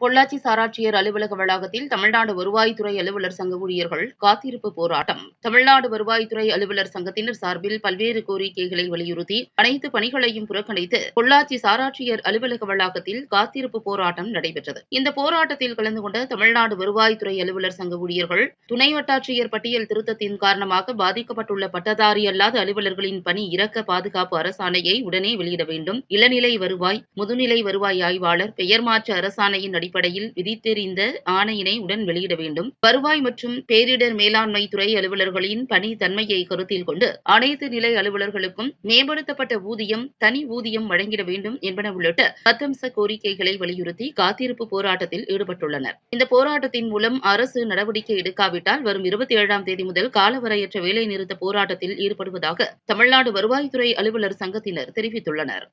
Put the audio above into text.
பொள்ளாச்சி சாராட்சியர் அலுவலக வளாகத்தில் தமிழ்நாடு வருவாய்த்துறை அலுவலர் சங்க ஊழியர்கள் காத்திருப்பு போராட்டம். தமிழ்நாடு வருவாய்த்துறை அலுவலர் சங்கத்தினர் சார்பில் பல்வேறு கோரிக்கைகளை வலியுறுத்தி அனைத்து பணிகளையும் புறக்கணித்து பொள்ளாச்சி சாராட்சியர் அலுவலக வளாகத்தில் காத்திருப்பு போராட்டம் நடைபெற்றது. இந்த போராட்டத்தில் கலந்து கொண்ட தமிழ்நாடு வருவாய்த்துறை அலுவலர் சங்க ஊழியர்கள் துணை வட்டாட்சியர் பட்டியல் திருத்தத்தின் காரணமாக பாதிக்கப்பட்டுள்ள பட்டதாரி அல்லாத அலுவலர்களின் பணி இறக்க பாதுகாப்பு அரசாணையை உடனே வெளியிட வேண்டும். இளநிலை வருவாய் முதுநிலை வருவாய் ஆய்வாளர் பெயர் மாற்ற அரசாணையின் அடிப்படையில் விதித்தெறிந்த ஆணையினை உடன் வெளியிட வேண்டும். வருவாய் மற்றும் பேரிடர் மேலாண்மை துறை அலுவலர்களின் பணி தன்மையை கருத்தில் கொண்டு அனைத்து நிலை அலுவலர்களுக்கும் மேம்படுத்தப்பட்ட ஊதியம் தனி ஊதியம் வழங்கிட வேண்டும் என்பன உள்ளிட்ட பத்தம்ச கோரிக்கைகளை வலியுறுத்தி காத்திருப்பு போராட்டத்தில் ஈடுபட்டுள்ளனர். இந்த போராட்டத்தின் மூலம் அரசு நடவடிக்கை எடுக்காவிட்டால் வரும் இருபத்தி ஏழாம் தேதி முதல் காலவரையற்ற வேலைநிறுத்த போராட்டத்தில் ஈடுபடுவதாக தமிழ்நாடு வருவாய்த்துறை அலுவலர் சங்கத்தினர் தெரிவித்துள்ளனர்.